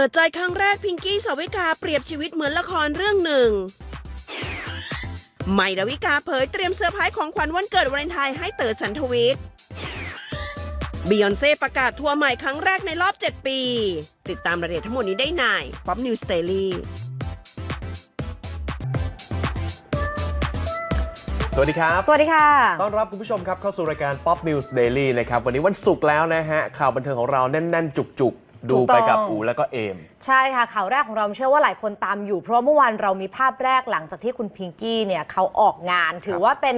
ปิดใจครั้งแรกพิงกี้สาวิกาเปรียบชีวิตเหมือนละครเรื่องหนึ่งใหม่ดาวิกาเผยเตรียมเซอร์ไพรส์ของขวัญวันเกิดวาเลนไทน์ให้เต๋อสันทวิทย์บิยอนเซ่ประกาศทัวร์ใหม่ครั้งแรกในรอบ 7 ปี ติดตามรายละเอียดทั้งหมดนี้ได้ในป๊อปนิวสเตอรี่สวัสดีครับ สวัสดีค่ะ ต้อนรับคุณผู้ชมครับเข้าสู่รายการ Pop News Daily นะครับ วันนี้วันศุกร์แล้วนะฮะ ข่าวบันเทิงของเราแน่น ๆ จุก ๆ ดูถูกต้ไปองกับอูแล้วก็เอม ใช่ค่ะข่าวแรกของเราเชื่อว่าหลายคนตามอยู่ เพราะเมื่อวานเรามีภาพแรกหลังจากที่คุณพิงกี้เนี่ยเขาออกงาน ถือว่าเป็น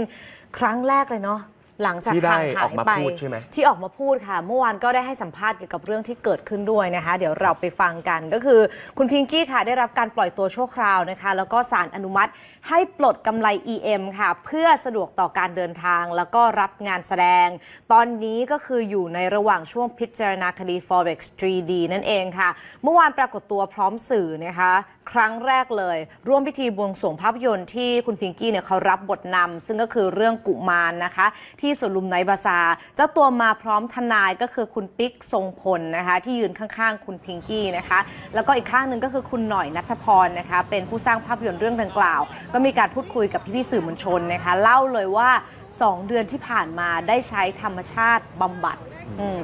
ครั้งแรกเลยเนาะ หลังจากที่ได้ห่างหาออยกมาไปพูดใช่ไหม ที่ออกมาพูดค่ะ เมื่อวานก็ได้ให้สัมภาษณ์เกี่ยวกับเรื่องที่เกิดขึ้นด้วยนะคะ เดี๋ยวเราไปฟังกันก็คือ คุณพิงกี้ค่ะได้รับการปล่อยตัวชั่วคราวนะคะ แล้วก็ศาลอนุมัติให้ปลดกำไร EM ค่ะ เพื่อสะดวกต่อการเดินทาง แล้วก็รับงานแสดง ตอนนี้ก็คืออยู่ในระหว่างช่วงพิจารณาคดี forex 3D นั่นเองค่ะ เมื่อวานปรากฏตัวพร้อมสื่อนะคะ ครั้งแรกเลย ร่วมพิธีบวงสรวงภาพยนตร์ที่คุณพิงกี้เนี่ยเขารับบทนำซึ่งก็คือเรื่องกุมารนะคะ ที่ที่สวนลุมไนบาซาเจ้าตัวมาพร้อมทนายก็คือคุณปิ๊กทรงพลนะคะที่ยืนข้างๆ คุณพิงกี้นะคะ แล้วก็อีกข้างหนึ่งก็คือคุณหน่อยนัทพรนะคะเป็นผู้สร้างภาพยนตร์เรื่องดังกล่าว ก็มีการพูดคุยกับพี่ๆสื่อมวลชนนะคะเล่าเลยว่า 2 เดือนที่ผ่านมาได้ใช้ธรรมชาติบำบัด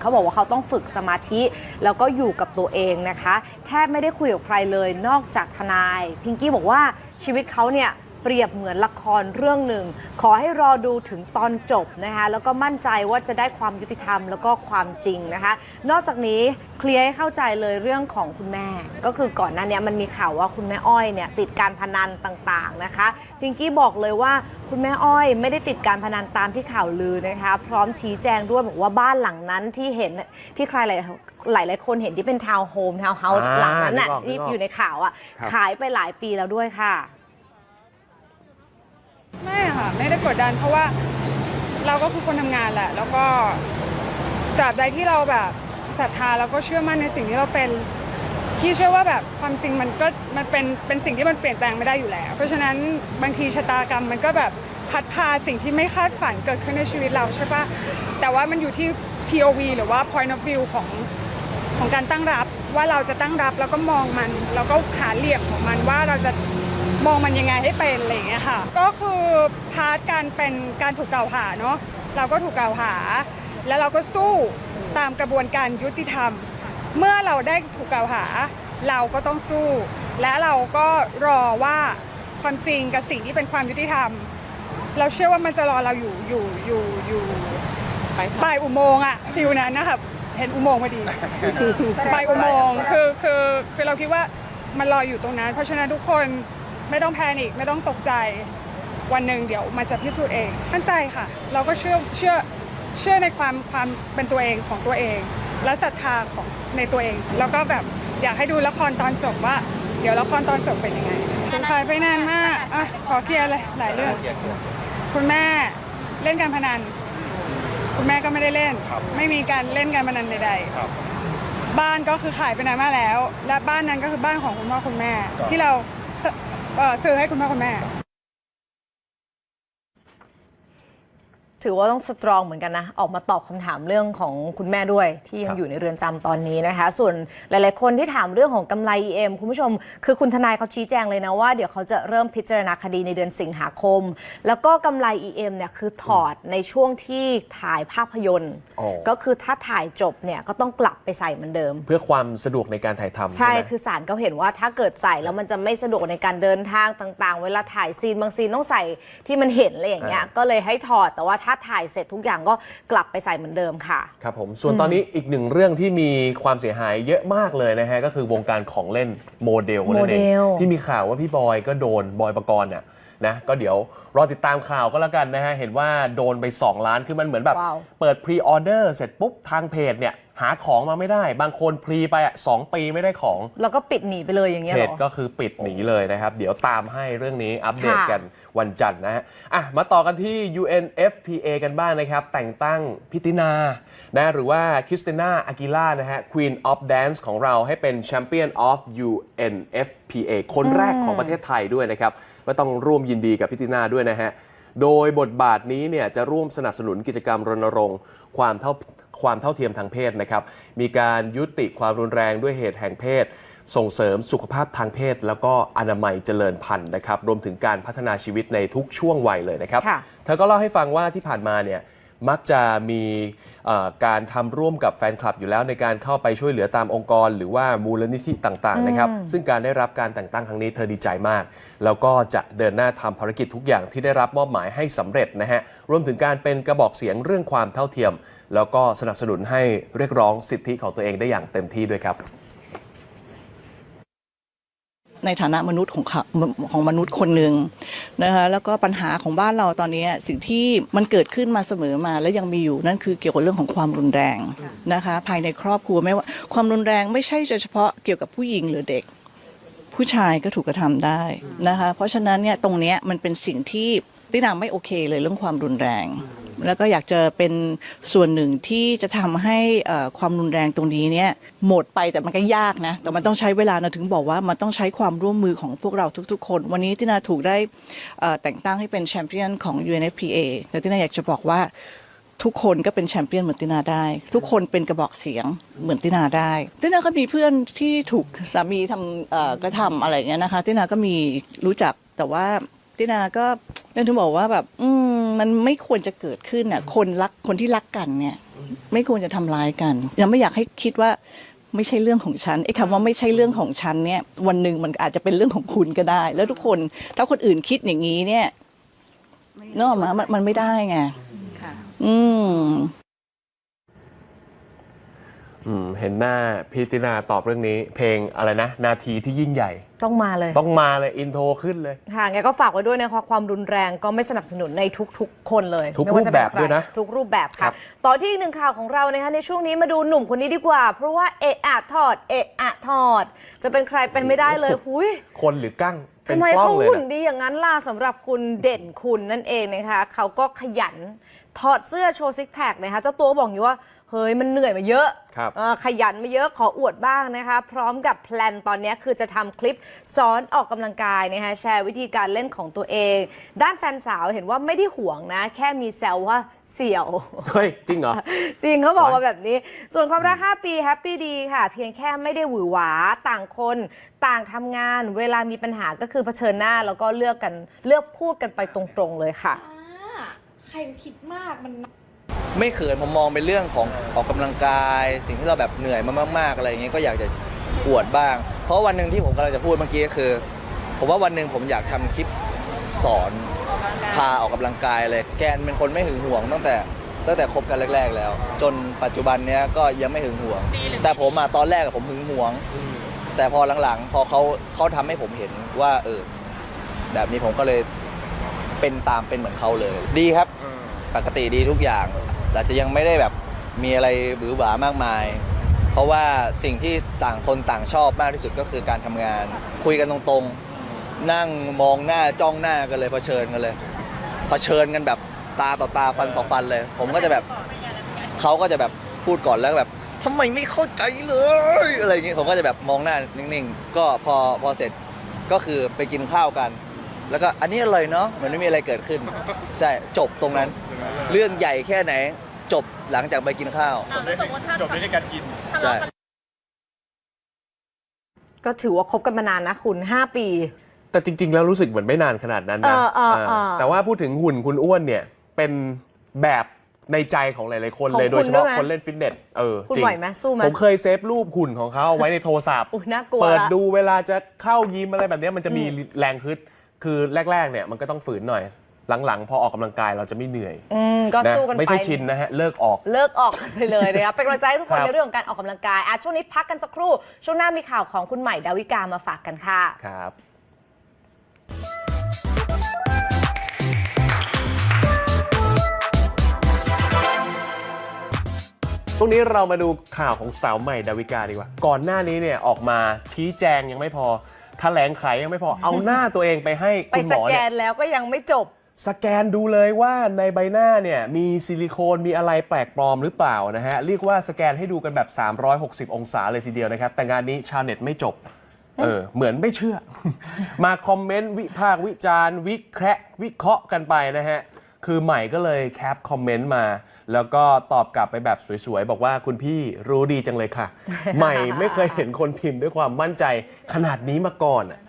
เขาบอกว่าเขาต้องฝึกสมาธิ แล้วก็อยู่กับตัวเองนะคะ แทบไม่ได้คุยกับใครเลยนอกจากทนาย พิงกี้บอกว่าชีวิตเขาเนี่ย เปรียบเหมือนละครเรื่องหนึ่ง ขอให้รอดูถึงตอนจบนะคะแล้วก็มั่นใจว่าจะได้ความยุติธรรมแล้วก็ความจริงนะคะ นอกจากนี้เคลียร์ให้เข้าใจเลยเรื่องของคุณแม่ ก็คือก่อนหน้านี้มันมีข่าวว่าคุณแม่อ้อยเนี่ยติดการพนันต่างๆนะคะพิงกี้บอกเลยว่าคุณแม่อ้อยไม่ได้ติดการพนันตามที่ข่าวลือนะคะ พร้อมชี้แจงด้วยบอกว่าบ้านหลังนั้นที่เห็นที่ใครหลายหลายหลายๆคนเห็นที่เป็นทาวน์โฮมทาวน์เฮาส์อ่าหลังนั้นน่ะนึกออกนึที่กออกอยู่ในข่าวอะครับขายไปหลายปีแล้วด้วยค่ะ ไม่ค่ะไม่ได้กดดันเพราะว่าเราก็คือคนทำงานแหละ แล้วก็ตราบใดที่เราแบบศรัทธาแล้วก็เชื่อมั่นในสิ่งที่เราเป็นที่เชื่อว่าแบบความจริงมันก็มันเป็นเป็นสิ่งที่มันเปลี่ยนแปลงไม่ได้อยู่แล้ว เพราะฉะนั้นบางทีชะตากรรมมันก็แบบพัดพาสิ่งที่ไม่คาดฝันเกิดขึ้นในชีวิตเราใช่ปะแต่ว่ามันอยู่ที่ POV หรือว่า point of view ของของการตั้งรับว่าเราจะตั้งรับแล้วก็มองมัน แล้วก็หาเหลี่ยมของมันว่าเราจะ มองมันยังไงให้เป็นอะไรอย่างเงี้ยค่ะ ก็คือพาร์ทการเป็นการถูกกล่าวหาเนาะเราก็ถูกกล่าวหา แล้วเราก็สู้ตามกระบวนการยุติธรรม เมื่อเราได้ถูกกล่าวหา เราก็ต้องสู้ และเราก็รอว่าความจริงกับสิ่งที่เป็นความยุติธรรม เราเชื่อว่ามันจะรอเราอยู่อยู่อยู่อยู่ปลายอุโมงค์อะฟิลนั้นนะคะเห็นอุโมงค์พอดีปลายอุโมงค์คือคือคือเราคิดว่ามันรออยู่ตรงนั้น เพราะฉะนั้นทุกคน ไม่ต้องแพนิคไม่ต้องตกใจ วันหนึ่งเดี๋ยวมันจะพิสูจน์เองมั่นใจค่ะ เราก็เชื่อเชื่อเชื่อในความความเป็นตัวเองของตัวเอง และศรัทธาของในตัวเอง แล้วก็แบบอยากให้ดูละครตอนจบว่า เดี๋ยวละครตอนจบเป็นยังไงคุณชายไปนานมากอะขอเคลียร์เลยหลายเรื่องคุณแม่เล่นการพนัน คุณแม่ก็ไม่ได้เล่น ไม่มีการเล่นการพนันใดๆบ้านก็คือขายไปนานมากแล้ว และบ้านนั้นก็คือบ้านของคุณพ่อคุณแม่ที่เราส เอ่อซื้อให้คุณพ่อคุณแม่ ถือว่าต้องสตรองเหมือนกันนะ ออกมาตอบคำถามเรื่องของคุณแม่ด้วย ที่ยัคงรับอยู่ในเรือนจำตอนนี้นะคะ ส่วนหลาย ๆ คนที่ถามเรื่องของกำไร EM คุณผู้ชม คือคุณทนายเขาชี้แจงเลยนะว่าเดี๋ยวเขาจะเริ่มพิจารณาคดีในเดือนสิงหาคม แล้วก็กำไร EM เนี่ยคือถอดในช่วงที่ถ่ายภาพยนตร์อ๋อก็คือถ้าถ่ายจบเนี่ยก็ต้องกลับไปใส่เหมือนเดิม เพื่อความสะดวกในการถ่ายทำใช่ใช่ไหมคือศาลก็เห็นว่าถ้าเกิดใส่แล้วมันจะไม่สะดวกในการเดินทางต่าง ๆ เวลาถ่ายซีนบางซีนต้องใส่ที่มันเห็นอะไรอย่างเงี้ยอ่าก็เลยให้ถอดแต่ว่าถ้าถ่ายเสร็จทุกอย่างก็กลับไปใส่เหมือนเดิมค่ะ ครับผม ส่วนตอนนี้อีกหนึ่งเรื่องที่มีความเสียหายเยอะมากเลยนะฮะ ก็คือวงการของเล่นโมเดลนั่นเอง โมเดล ที่มีข่าวว่าพี่บอยก็โดนบอยประกรณ์เนี่ยนะ ก็เดี๋ยวรอติดตามข่าวก็แล้วกันนะฮะ เห็นว่าโดนไป 2 ล้าน คือมันเหมือนแบบ ว้าว เปิดพรีออเดอร์เสร็จปุ๊บทางเพจเนี่ย หาของมาไม่ได้ บางคนพรีไปอะสองปีไม่ได้ของ แล้วก็ปิดหนีไปเลยอย่างเงี้ยเพเหรจอ ก็คือปิดหนีเลยนะครับ เดี๋ยวตามให้เรื่องนี้อัปเดตค่ะ กันวันจันทร์นะฮะอะมาต่อกันที่ UNFPA กันบ้างนะครับ แต่งตั้งพิตินานะหรือว่าคริสติน่าอากิล่านะฮะ Queen of Dance ของเราให้เป็น Champion of UNFPA คนแรกของประเทศไทยด้วยนะครับก็ต้องร่วมยินดีกับพิตินาด้วยนะฮะ โดยบทบาทนี้เนี่ยจะร่วมสนับสนุนกิจกรรมรณรงค์ ความเท่า ความเท่าเทียมทางเพศนะครับ มีการยุติความรุนแรงด้วยเหตุแห่งเพศ ส่งเสริมสุขภาพทางเพศ แล้วก็อนามัยเจริญพันธุ์นะครับ รวมถึงการพัฒนาชีวิตในทุกช่วงวัยเลยนะครับค่ะเธอก็เล่าให้ฟังว่าที่ผ่านมาเนี่ยมักจะมีเอ่อการทำร่วมกับแฟนคลับอยู่แล้วในการเข้าไปช่วยเหลือตามองค์กร หรือว่ามูลนิธิต่างๆนะครับซึ่งการได้รับการแต่งตั้งครั้งนี้เธอดีใจมาก แล้วก็จะเดินหน้าทำภารกิจทุกอย่างที่ได้รับมอบหมายให้สำเร็จนะฮะรวมถึงการเป็นกระบอกเสียงเรื่องความเท่าเทียม แล้วก็สนับสนุนให้เรียกร้องสิทธิของตัวเองได้อย่างเต็มที่ด้วยครับ ในฐานะมนุษย์ของเขาของมนุษย์คนหนึ่งนะคะแล้วก็ปัญหาของบ้านเราตอนนี้สิ่งที่มันเกิดขึ้นมาเสมอมา และยังมีอยู่นั่นคือเกี่ยวกับเรื่องของความรุนแรงนะคะ ภายในครอบครัวไม่ว่าความรุนแรงไม่ใช่เฉพาะเกี่ยวกับผู้หญิงหรือเด็ก ผู้ชายก็ถูกกระทำได้นะคะ เพราะฉะนั้นเนี่ยตรงนี้มันเป็นสิ่งที่ ตินาไม่โอเคเลยเรื่องความรุนแรง แล้วก็อยากจะเป็นส่วนหนึ่งที่จะทำให้ความรุนแรงตรงนี้เนี่ยหมดไปแต่มันก็ยากนะ แต่มันต้องใช้เวลานะถึงบอกว่ามันต้องใช้ความร่วมมือของพวกเราทุกๆ คน วันนี้ตินาถูกได้แต่งตั้งให้เป็นแชมเปี้ยนของ UNFPA แต่ตินาอยากจะบอกว่าทุกคนก็เป็นแชมเปี้ยนเหมือนตินาได้ ทุกคนเป็นกระบอกเสียงเหมือนตินาได้ ตินาก็มีเพื่อนที่ถูกสามีทำกระทำอะไรเงี้ยนะคะ ตินาก็มีรู้จักแต่ว่า ตินาก็ยังถึงบอกว่าแบบ อืมมันไม่ควรจะเกิดขึ้นอะ คนรักคนที่รักกันเนี่ย ไม่ควรจะทำร้ายกันยังไม่อยากให้คิดว่าไม่ใช่เรื่องของฉันไอ้คำว่าไม่ใช่เรื่องของฉันเนี่ย วันหนึ่งมันอาจจะเป็นเรื่องของคุณก็ได้ แล้วทุกคนถ้าคนอื่นคิดอย่างนี้เนี่ยนึกออกไหมามันมันไม่ได้ไงอืม อืมเห็นหน้าพี่ตินาตอบเรื่องนี้ เพลงอะไรนะ นาทีที่ยิ่งใหญ่ ต้องมาเลย ต้องมาเลย อินโทรขึ้นเลย ค่ะงั้นก็ฝากไว้ด้วยนะคะความรุนแรงก็ไม่สนับสนุนในทุกๆ คนเลยทุกไม่ว่าจะเป็รูปแบบด้วยนะใครทุกรูปแบบครัค่ะ บ ต่อที่อีกหนึ่งข่าวของเรานะคะในช่วงนี้มาดูหนุ่มคนนี้ดีกว่า เพราะว่าเอะอะถอดเอะอะถอด จะเป็นใครเป็นไม่ได้เลยหุย คนหรือกั้ง เป็นทำไมกล้องเขาเลยหุ่นนะ ดีอย่างนั้นล่ะสำหรับคุณเด่นคุณนั่นเองนะคะเขาก็ขยันถอดเสื้อโชว์ซิกแพคนะคะเจ้าตัวบอกอยู่ว่า เฮ้ยมันเหนื่อยมาเยอะครับเออขยันมาเยอะขออวดบ้างนะคะ พร้อมกับแพลนตอนนี้คือจะทำคลิปสอนออกกำลังกายนะคะแชร์วิธีการเล่นของตัวเอง ด้านแฟนสาวเห็นว่าไม่ได้ห่วงนะ แค่มีแซวว่าเสี่ยว เฮ้ย จริงเหรอ จริงเขาบอกมาแบบนี้ ส่วนความรัก 5 ปีแฮปปี้ดีค่ะ เพียงแค่ไม่ได้หวือหวาต่างคนต่างทำงาน เวลามีปัญหาก็คือเผชิญหน้าแล้วก็เลือกกันเลือกพูดกันไปตรงๆเลยค่ะใครคิดมากมัน ไม่เขินผมมองเป็นเรื่องของออกกำลังกาย สิ่งที่เราแบบเหนื่อยมามากๆอะไรอย่างเงี้ยก็อยากจะอวดบ้าง เพราะวันหนึ่งที่ผมกำลังจะพูดเมื่อกี้ก็คือ ผมว่าวันหนึ่งผมอยากทำคลิปสอนพาออกกำลังกายเลยแกนเป็นคนไม่หึงหวงตั้งแต่ตั้งแต่คบกันแรก ๆ แล้ว จนปัจจุบันเนี้ยก็ยังไม่หึงหวง แต่ผมอะตอนแรกอะผมหึงหวง แต่พอหลังๆ พอเขาเขาทำให้ผมเห็นว่าเออแบบนี้ผมก็เลยเป็นตามเป็นเหมือนเขาเลย ดีครับ ปกติดีทุกอย่าง อาจจะยังไม่ได้แบบมีอะไรบือหวามากมาย เพราะว่าสิ่งที่ต่างคนต่างชอบมากที่สุดก็คือการทำงาน คุยกันตรงๆ นั่งมองหน้าจ้องหน้ากันเลยเผชิญกันเลยเผชิญกันแบบตาต่อตาฟันต่อฟันเลย ผมก็จะแบบเขาก็จะแบบพูดก่อนแล้วแบบทำไมไม่เข้าใจเลยอะไรอย่างเงี้ยผมก็จะแบบมองหน้านิ่งๆ ก็พอพอเสร็จก็คือไปกินข้าวกัน แล้วก็อันนี้อร่อยเนาะเหมือนไม่มีอะไรเกิดขึ้น ใช่จบตรงนั้น เรื่องใหญ่แค่ไหน จบหลังจากไปกินข้าวจบด้วยการกิน ใช่ ก็ถือว่าคบกันมานานนะคุณ 5 ปี แต่จริง ๆ แล้วรู้สึกเหมือนไม่นานขนาดนั้นนะเออเออเออเออแต่ว่าพูดถึงหุ่นคุณอ้วนเนี่ย เป็นแบบในใจของหลาย ๆ คนเลยของโดคุยณเฉพาะด้วยไหมคนเล่นฟิตเนสเออคุณจริงไหวไหมสู้ไหมผมเคยเซฟรูปหุ่นของเขาเอาไว้ในโทรศัพท์อุ๊ยน่ากลัว เปิดละดูเวลาจะเข้ายิมอะไรแบบเนี้ยมันจะมีแรงฮึดคือแรก ๆ เนี่ยมันก็ต้องฝืนหน่อย หลังๆ พอออกกำลังกายเราจะไม่เหนื่อยอืมก็นะสู้กันไป ไม่ใช่ชินนะฮะ เลิกออก เลิกออกกันไปเลยนะครับ เป็นกำลังใจให้ทุกคนครับ ในเรื่องของการออกกำลังกายอะช่วงนี้พักกันสักครู่ ช่วงหน้ามีข่าวของคุณใหม่ดาวิกามาฝากกันค่ะ ครับ ตรงนี้เรามาดูข่าวของสาวใหม่ดาวิกาดีกว่า ก่อนหน้านี้เนี่ยออกมาชี้แจงยังไม่พอ แถลงไขยังไม่พอ เอาหน้าตัวเองไปให้ไปคุณหสมอแกเนี่ย นแล้วก็ยังไม่จบ สแกนดูเลยว่าในใบหน้าเนี่ยมีซิลิโคนมีอะไรแปลกปลอมหรือเปล่านะฮะ เรียกว่าสแกนให้ดูกันแบบ 360 องศาเลยทีเดียวนะครับ แต่งานนี้ชาวเน็ตไม่จบ เออ เหมือนไม่เชื่อ มาคอมเมนต์วิพากษ์วิจารณ์วิแคระวิเคราะห์กันไปนะฮะ คือใหม่ก็เลยแคปคอมเมนต์มา แล้วก็ตอบกลับไปแบบสวยๆ บอกว่าคุณพี่รู้ดีจังเลยค่ะ ใหม่ไม่เคยเห็นคนพิมพ์ด้วยความมั่นใจขนาดนี้มาก่อนอะ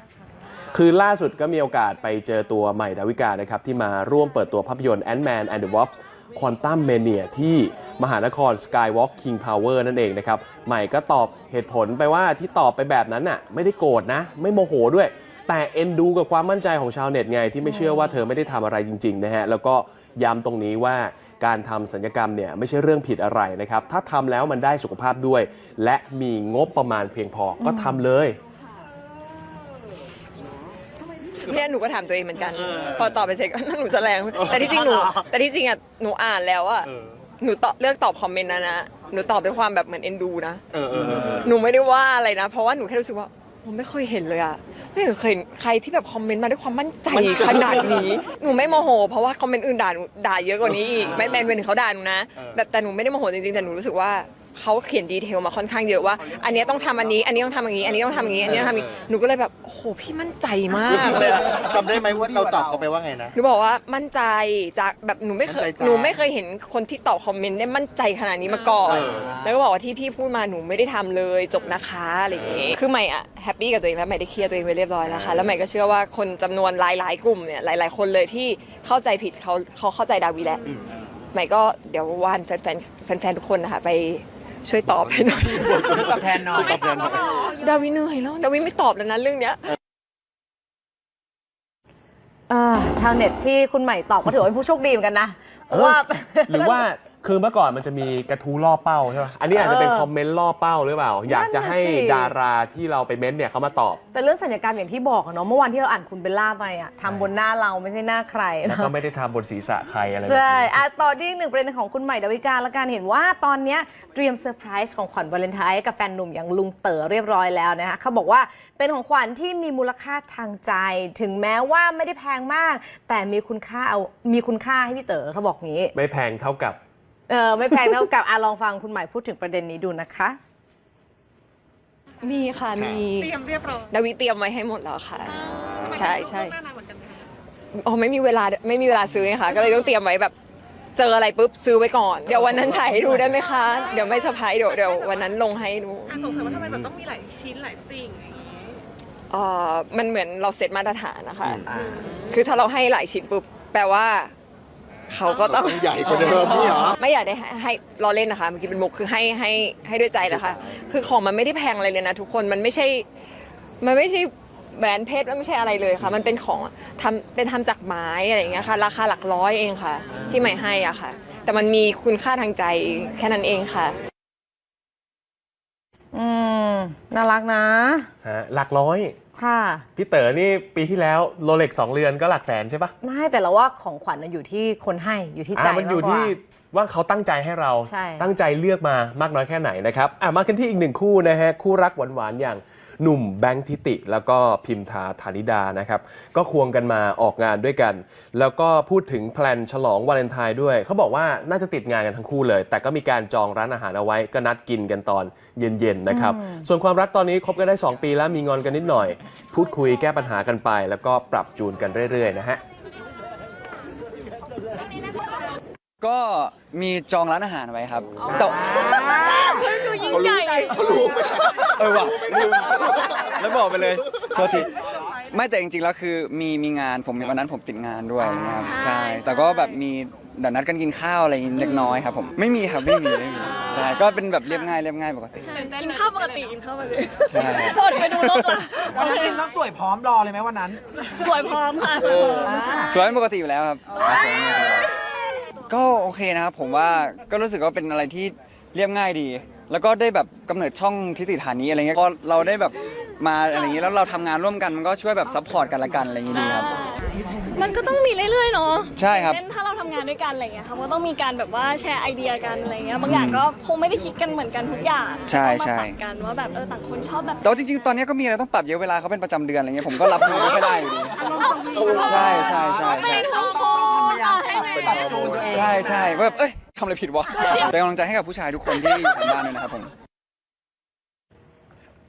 คือล่าสุดก็มีโอกาสไปเจอตัวใหม่ดาวิกานะครับ ที่มาร่วมเปิดตัวภาพยนตร์ Ant-Man and the Wasp Quantum Mania ที่มหานคร Skywalk King Power นั่นเองนะครับ ใหม่ก็ตอบเหตุผลไปว่าที่ตอบไปแบบนั้นน่ะไม่ได้โกรธนะ ไม่โมโหด้วย แต่เอ็นดูกับความมั่นใจของชาวเน็ตไง ที่ไม่เชื่อว่าเธอไม่ได้ทำอะไรจริง ๆ นะฮะ แล้วก็ย้ำตรงนี้ว่าการทำสัญญกรรมเนี่ยไม่ใช่เรื่องผิดอะไรนะครับ ถ้าทำแล้วมันได้สุขภาพด้วย และมีงบประมาณเพียงพอก็ทำเลย เนี่ยหนูก็ถามตัวเองเหมือนกัน พอตอบไปเสร็จก็หนูจะแรง แต่ที่จริงหนู แต่ที่จริงอะหนูอ่านแล้วอะหนูตอบเลือกตอบคอมเมนต์นะนะหนูตอบด้วยความแบบเหมือนเอ็นดูนะหนูไม่ได้ว่าอะไรนะ เพราะว่าหนูแค่รู้สึกว่าผมไม่เคยเห็นเลยอะไม่เคยเห็นใครที่แบบคอมเมนต์มาด้วยความมั่นใจขนาดนี้หนูไม่โมโห เพราะว่าคอมเมนต์อื่นด่าหนูด่าเยอะกว่านี้อีกไม่แมนเป็นเขาด่าหนูนะแบบแต่หนูไม่ได้โมโหจริงๆแต่หนูรู้สึกว่า เขาเขียนดีเทลมาค่อนข้างเยอะว่า อันเนี้ยต้องทำอันนี้ อันนี้ต้องทำอย่างนี้ อันนี้ต้องทำอย่างนี้ อันนี้ต้องทำอย่างนี้ หนูก็เลยแบบโอ้โหพี่มั่นใจมากเลยอะ จำได้ไหมว่าเราตอบเขาไปว่าไงนะ หนูบอกว่ามั่นใจจากแบบหนูไม่เคยมั่นใจจ้ะหนูไม่เคยเห็นคนที่ตอบคอมเมนต์ได้มั่นใจขนาดนี้มาก่อน เออ แล้วก็บอกว่าที่พี่พูดมาหนูไม่ได้ทำเลยจบนะคะอะไรอย่างงี้คือใหม่อะแฮปปี้กับตัวเองแล้วใหม่ได้เคลียร์ตัวเองไปเรียบร้อยแล้วค่ะแล้วใหม่ก็เชื่อว่าคนจำนวนหลายๆกลุ่มเนี่ยหลาย ๆ คนเลยที่เข้าใจผิดเขาเขาเข้าใจดาวีแล้วใหม่ก็เดี๋ยววานแฟนๆแฟนๆทุกคนนะคะไป ช่วยตอบให้หน่อยตอบแทนหน่อย ตอบแทนหน่อยดาวีเหนื่อยแล้วดาวีไม่ตอบแล้วนะเรื่องเนี้ย อ่าชาวเน็ตที่คุณใหม่ตอบก็ถือว่าเป็นผู้โชคดีเหมือนกันนะเพราะว่า หรือว่า คือเมื่อก่อนมันจะมีกระทู้ล่อเป้าใช่ไหมอันนี้อาจจะเป็นเออคอมเมนต์ล่อเป้าหรือเปล่า อยากจะให้นั่นน่ะสิดาราที่เราไปเม้นต์เนี่ยเขามาตอบ แต่เรื่องสัญญกรรมอย่างที่บอกอะเนาะเมื่อวานที่เราอ่านคุณเบลล่าไปอะทำบนหน้าเราไม่ใช่หน้าใครแล้วนะก็ไม่ได้ทำบนศีรษะใครอะไรแบบใช่นี้อะต่อที่อีกหนึ่งประเด็นของคุณใหม่ดาวิกาละกันเห็นว่าตอนเนี้ยเตรียมเซอร์ไพรส์ของขวัญวาเลนไทน์ให้กับแฟนหนุ่มอย่างลุงเต๋อเรียบร้อยแล้วนะคะเขาบอกว่าเป็นของขวัญที่มีมูลค่าทางใจ ถึงแม้ว่าไม่ได้แพงมาก แต่มีคุณค่าเอามีคุณค่าให้พี่เต๋อเขาบอกงี้ ไม่แพงเท่ากับ เออไม่แพงเท่ากับอะลองฟังคุณใหม่พูดถึงประเด็นนี้ดูนะคะ มีค่ะมีเตรียมเรียบร้อยดาวีเตรียมไว้ให้หมดแล้วค่ะ ใช่ใช่ล่วงหน้านานเหมือนกันไหมคะอ๋อไม่มีเวลาไม่มีเวลาซื้อไงคะก็เลยต้องเตรียมไว้แบบเจออะไรปุ๊บซื้อไว้ก่อน เดี๋ยววันนั้นถ่ายให้ดูได้ไหมคะ เดี๋ยวไม่เซอร์ไพรส์เดี๋ยวเดี๋ยววันนั้นลงให้ดูอะสงสัยว่าทำไมแบบต้องมีหลายชิ้นหลายสิ่งอย่างนี้เอ่อมันเหมือนเราเซตมาตรฐานนะคะ คือถ้าเราให้หลายชิ้นปุ๊บแปลว่า เขาก็ต้องต้องใหญ่กว่าเดิมนี่เหรอ ไม่อยากได้ให้ให้รอเล่นนะคะเมื่อกี้เป็นมุกคือให้ให้ให้ด้วยใจนะคะคือของมันไม่ได้แพงอะไรเลยนะทุกคนมันไม่ใช่ มันไม่ใช่แหวนเพชรมันไม่ใช่อะไรเลยค่ะ มันเป็นของทำเป็นทำจากไม้อะไรอย่างเงี้ยค่ะ ราคาหลักร้อยเองค่ะ ที่ใหม่ให้อะค่ะ แต่มันมีคุณค่าทางใจแค่นั้นเองค่ะอืม น่ารักนะ ฮะหลักร้อย ค่ะ พี่เต๋อนี่ปีที่แล้วโรเล็กสองเรือนก็หลักแสนใช่ปะไม่แต่เราว่าของขวัญน่ะอยู่ที่คนให้อยู่ที่ใจอะมันอยู่ากกว่า ที่ว่าเขาตั้งใจให้เราใช่ ตั้งใจเลือกมามากน้อยแค่ไหนนะครับอะมากันที่อีกหนึ่งคู่นะฮะคู่รักหวานๆอย่าง หนุ่มแบงค์ทิติ แล้วก็พิมทาธานิดานะครับ ก็ควงกันมาออกงานด้วยกัน แล้วก็พูดถึงแพลนฉลองวาเลนไทน์ด้วย เขาบอกว่าน่าจะติดงานกันทั้งคู่เลย แต่ก็มีการจองร้านอาหารเอาไว้ก็นัดกินกันตอนเย็นๆนะครับ ส่วนความรักตอนนี้คบกันได้ 2 ปีแล้วมีงอนกันนิดหน่อย พูดคุยแก้ปัญหากันไป แล้วก็ปรับจูนกันเรื่อยๆนะฮะก็มีจองร้านอาหารไว้ครับแต่ เขารู้เขารู้ไหมเออว่ะลืมแล้วบอกไปเลยโทษทีไม่แต่จริงๆแล้วคือมีมีงานผมวันนั้นผมติดงานด้วยนะครับใช่ แต่ก็แบบมีเดี๋ยวนัดกันกินข้าวอะไรเล็กน้อยครับผมไม่มีครับไม่มีไม่มีใช่ก็เป็นแบบเรียบง่ายเรียบง่ายปกติกินข้าวปกติกินข้าวปกติใช่ครับโดดไปดูนกละวันนั้นเป็นต้องสวยพร้อมรอเลยไหมวันนั้น สวยพร้อมค่ะสวยพร้อมใช่สวยเป็นปกติอยู่แล้วครับสวยเป็นปกติอยู่แล้วก็โอเคนะครับผมว่าก็รู้สึกว่าเป็นอะไรที่เรียบง่ายดี แล้วก็ได้แบบกำเนิดช่องทิติฐานีอะไรเงี้ยก็เราได้แบบมาอะไรอย่างงี้แล้วเราทำงานร่วมกันมันก็ช่วยแบบซัพพอร์ตกันละกันอะไรอย่างงี้ดีครับ มันก็ต้องมีเรื่อยๆเนาะใช่ครับ เช่นถ้าเราทำงานด้วยกันอะไรเงี้ยค่ะก็ต้องมีการแบบว่าแชร์ไอเดียกันอะไรเงี้ยบางอย่างก็คงไม่ได้คิดกันเหมือนกันทุกอย่างใช่ใช่ ต้องมาปรับกันว่าแบบเออต่างคนชอบแบบแต่ว่าจริงๆ ตอนนี้ก็มีอะไรต้องปรับเยอะเวลาเขาเป็นประจำเดือนอะไรเงี้ยผมก็รับมือไม่ค่อยได้อยู่ดีใช่ใช่ใช่ใช่ ไม่ทุกคนพยายามปรับปรับจูนตัวเอง ใช่ใช่ว่าแบบเอ้ย ทำอะไรผิดวะเป็นกำลังใจให้กับผู้ชายทุกคนที่อยู่ทางบ้านด้วยนะครับผม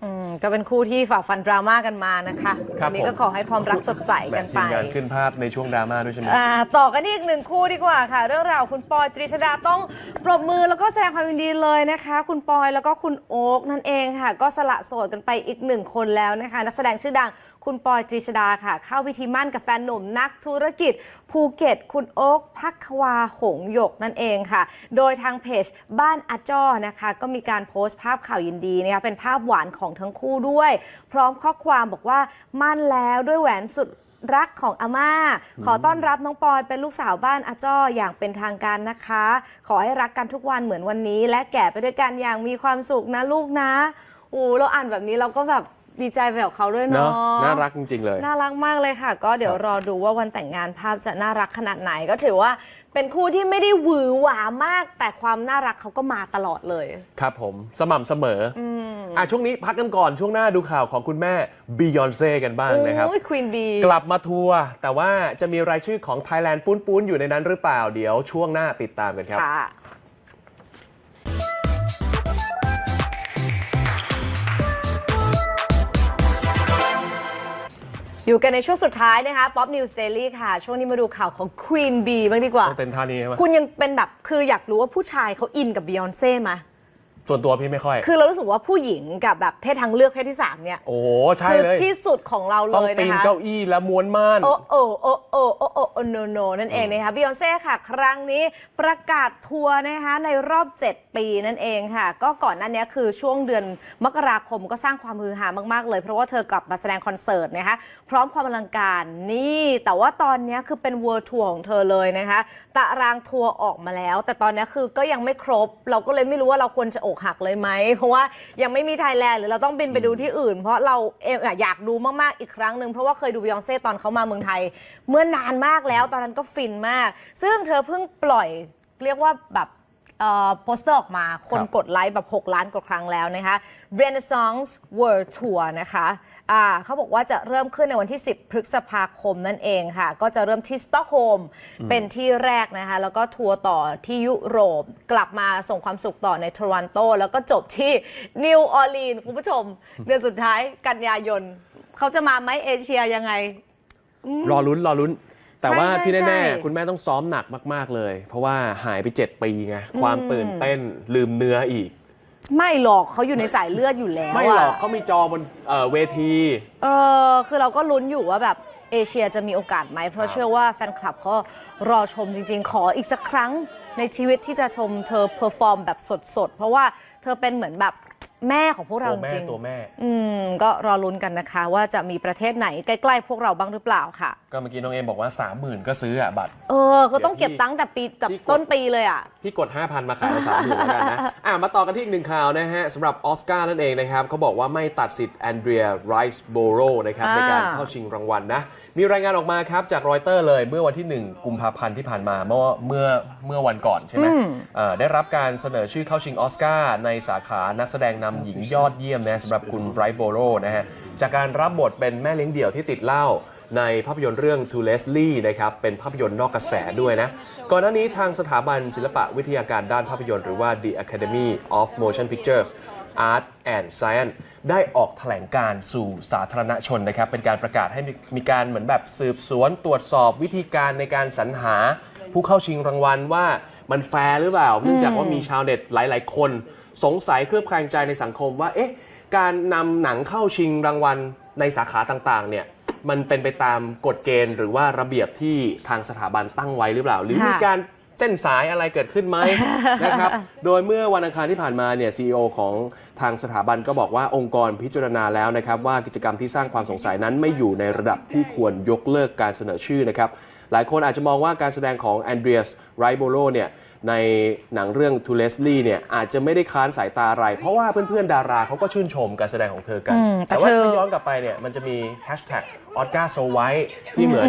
อืมก็เป็นคู่ที่ฝ่าฟันดราม่ากันมานะคะครับ วันนี้ก็ผมขอให้ความรักสดใสแหมกันทีไป มงานขึ้นภาพในช่วงดราม่าด้วยใช่ไหม อ่าต่อกันที่อีกหนึ่งคู่ดีกว่าค่ะ เรื่องราวคุณปอยตรีชดาต้องปรบมือแล้วก็แสดงความยินดีเลยนะคะ คุณปอยแล้วก็คุณโอ๊กนั่นเองค่ะ ก็สละโสดกันไปอีกหนึ่งคนแล้วนะคะ นักแสดงชื่อดัง คุณปอยตรีชดาค่ะ เข้าพิธีมั่นกับแฟนหนุ่มนักธุรกิจ ภูเก็ต คุณโอ๊กพักควาหงหยกนั่นเองค่ะ โดยทางเพจบ้านอาจ้อนะคะ ก็มีการโพสต์ภาพข่าวยินดีนะคะเป็นภาพหวานของทั้งคู่ด้วย พร้อมข้อความบอกว่ามั่นแล้วด้วยแหวนสุดรักของอาม่า ขอต้อนรับน้องปอยเป็นลูกสาวบ้านอาจ้ออย่างเป็นทางการนะคะ ขอให้รักกันทุกวันเหมือนวันนี้ และแก่ไปด้วยกันอย่างมีความสุขนะลูกนะโอ้เราอ่านแบบนี้เราก็แบบ ดีใจไปกับเขาด้วยเนาะเนาะน่ารักจริง ๆ เลย น่ารักมากเลยค่ะ ก็เดี๋ยวรอดูว่าวันแต่งงานภาพจะน่ารักขนาดไหน ก็ถือว่าเป็นคู่ที่ไม่ได้หวือหวามาก แต่ความน่ารักเขาก็มาตลอดเลย ครับผม สม่ำเสมอออะช่วงนี้พักกันก่อนช่วงหน้าดูข่าวของคุณแม่บียอนเซ่กันบ้างนะครับ โอ้ยควีนบี กลับมาทัวร์แต่ว่าจะมีรายชื่อของ Thailand ปุ้นปุ้นๆอยู่ในนั้นหรือเปล่าเดี๋ยวช่วงหน้าติดตามกันครับ ค่ะ อยู่กันในช่วงสุดท้ายนะคะ Pop News Daily ค่ะ ช่วงนี้มาดูข่าวของ Queen Bee บ้างดีกว่า ต้องเต้นท่านี้ใช่ไหม คุณยังเป็นแบบ คืออยากรู้ว่าผู้ชายเขาอินกับ Beyonce ไหม ส่วนตัวพี่ไม่ค่อย คือเรารู้สึกว่าผู้หญิงกับแบบเพศทางเลือกเพศที่3เนี่ยโอ้โหใช่คือเลยที่สุดของเราเลต้องยปีนะนคะ เก้าอี้และม้วนม่าน โอ้โอ้โอ้โอ้โอ้โอ้โอ้โนโนนั่นเองนะคะบิยอนเซ่ค่ะ ครั้งนี้ประกาศทัวร์นะคะในรอบ 7 ปีนั่นเองค่ะ ก็ก่อนหน้านี้คือช่วงเดือนมกราคมก็สร้างความฮือฮามาก ๆ เลย เพราะว่าเธอกลับมาแสดงคอนเสิร์ตนะคะ พร้อมความอลังการนี่ แต่ว่าตอนนี้คือเป็นเวิร์ทัวร์ของเธอเลยนะคะตารางทัวร์ออกมาแล้ว แต่ตอนนี้คือก็ยังไม่ครบ เราก็เลยไม่รู้ว่าเราควรจะอกหักเลยไหม เพราะว่ายังไม่มีไทยแลนด์หรือเราต้องบินไปดูที่อื่น เพราะเราเองอะอยากดูมาก ๆ อีกครั้งหนึ่งเพราะว่าเคยดูบิยอนเซ่ตอนเขามาเมืองไทย เมื่อนานมากแล้วตอนนั้นก็ฟินมาก ซึ่งเธอเพิ่งปล่อยเรียกว่าแบบเอ่อโปสเตอร์ออกมาคนครับกดไลค์แบบ 6 ล้านกว่าครั้งแล้วนะคะ Renaissance World Tour นะคะ อ่าเขาบอกว่าจะเริ่มขึ้นในวันที่ 10 พฤษภาคมนั่นเองค่ะ ก็จะเริ่มที่สต็อกโฮล์มเป็นที่แรกนะคะ แล้วก็ทัวร์ต่อที่ยุโรป กลับมาส่งความสุขต่อในโทรอนโต แล้วก็จบที่นิวออร์ลีนคุณผู้ชม เดือนสุดท้ายกันยายน เขาจะมาไหมเอเชียยังไง รอลุ้นรอลุ้น แต่ว่าใช่ที่ใช่แน่ใช่ๆ คุณแม่ต้องซ้อมหนักมาก ๆ เลย เพราะว่าหายไป 7 ปีไง ความตื่นเต้นลืมเนื้ออีก ไม่หรอกเขาอยู่ในสายเลือดอยู่แล้วไม่หรอกะเขามีจอบนเอ่อเวที เออคือเราก็ลุ้นอยู่ว่าแบบเอเชียจะมีโอกาสไหม เพราะเชื่อว่าแฟนคลับเขารอชมจริง ๆ ขออีกสักครั้งในชีวิตที่จะชมเธอเพอร์ฟอร์มแบบสดๆ เพราะว่าเธอเป็นเหมือนแบบ แม่ของพวกเราตัวจแม่ริงตัวแม่ๆอืมก็รอลุ้นกันนะคะ ว่าจะมีประเทศไหนใกล้ๆพวกเราบ้างหรือเปล่าค่ะ ก็เมื่อกี้น้องเอ็มบอกว่า 30,000 ก็ซื้ออะบัตร เออ ก็ต้องเก็บตังค์แต่ปีกับพี่กดต้นปีเลยอะ พี่กด 5,000 มาขายเราสามหมื่นแล้วกันนะ อะมาต่อกันที่อีกหนึ่งข่าวนะฮะสำหรับออสการ์นั่นเองนะครับเขาบอกว่าไม่ตัดสิทธิ์แอนเดรียไรส์โบโรนะครับอ่า ในการเข้าชิงรางวัลนะ มีรายงานออกมาครับ จากรอยเตอร์เลยเมื่อวันที่ 1 กุมภาพันธ์ที่ผ่านมาเมื่อเมื่อเมื่อวันก่อนใช่ไหมเอ่อได้รับการเสนอชื่อเข้าชิงออสการ์ในสาขานักแสดงนำหญิงยอดเยี่ยมนะสำหรับคุณไบรท์โบโรนะฮะจากการรับบทเป็นแม่เลี้ยงเดี่ยวที่ติดเหล้าในภาพยนตร์เรื่อง To Leslie นะครับ เป็นภาพยนตร์นอกกระแสด้วยนะ ก่อนหน้านี้ทางสถาบันศิลปะวิทยาการด้านภาพยนตร์หรือว่า The Academy of Motion Pictures Art and Science ได้ออกแถลงการณ์สู่สาธารณชนนะครับ เป็นการประกาศให้มีมีการเหมือนแบบสืบสวนตรวจสอบวิธีการในการสรรหาผู้เข้าชิงรางวัลว่า มันแฟร์หรือเปล่า เนื่องจากว่ามีชาวเน็ตหลาย ๆ คน สงสัยเคลือบแคลงใจในสังคมว่าเอ๊ะการนำหนังเข้าชิงรางวัลในสาขาต่าง ๆ เนี่ยมันเป็นไปตามกฎเกณฑ์ หรือว่าระเบียบที่ทางสถาบันตั้งไว้หรือเปล่า หรือค่ะมีการเส้นสายอะไรเกิดขึ้นไหม นะครับ โดยเมื่อวันอังคารที่ผ่านมาเนี่ยซีอของทางสถาบันก็บอกว่าองค์กรพิจารณาแล้วนะครับ ว่ากิจกรรมที่สร้างความสงสัยนั้นไม่อยู่ในระดับที่ควรยกเลิกการเสนอชื่อนะครับ หลายคนอาจจะมองว่าการแสดงของแอนเดรียสไรโบโลเนี่ยในหนังเรื่อง To Leslie เนี่ยอาจจะไม่ได้ค้านสายตาอะไร เพราะว่าเพื่อนๆ ดาราเขาก็ชื่นชมการแสดงของเธอกันอืมแต่แต่ว่าเธอถ้าย้อนกลับไปเนี่ยมันจะมีแฮชแท็กออสการ์โซไวที่เหมือน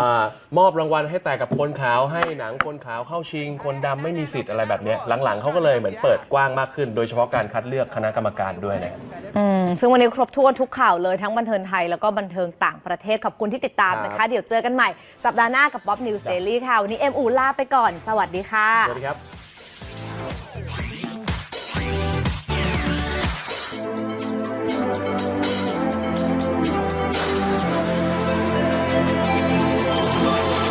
อามอบรางวัลให้แต่กับคนขาวให้หนังคนขาวเข้าชิง คนดำไม่มีสิทธิ์อะไรแบบเนี้ยหลังๆเขาก็เลยเหมือนเปิดกว้างมากขึ้น โดยเฉพาะการคัดเลือกคณะกรรมการด้วยนะอืม ซึ่งวันนี้ครบถ้วนทุกข่าวเลยทั้งบันเทิงไทยแล้วก็บันเทิงต่างประเทศขอบคุณที่ติดตามนะครัคะบเดี๋ยวเจอกันใหม่สัปดาห์หน้ากับ Bob News Daily ค่ะ วันนี้เอ็มอูลาไปก่อน สวัสดีค่ะ สวัสดีครับ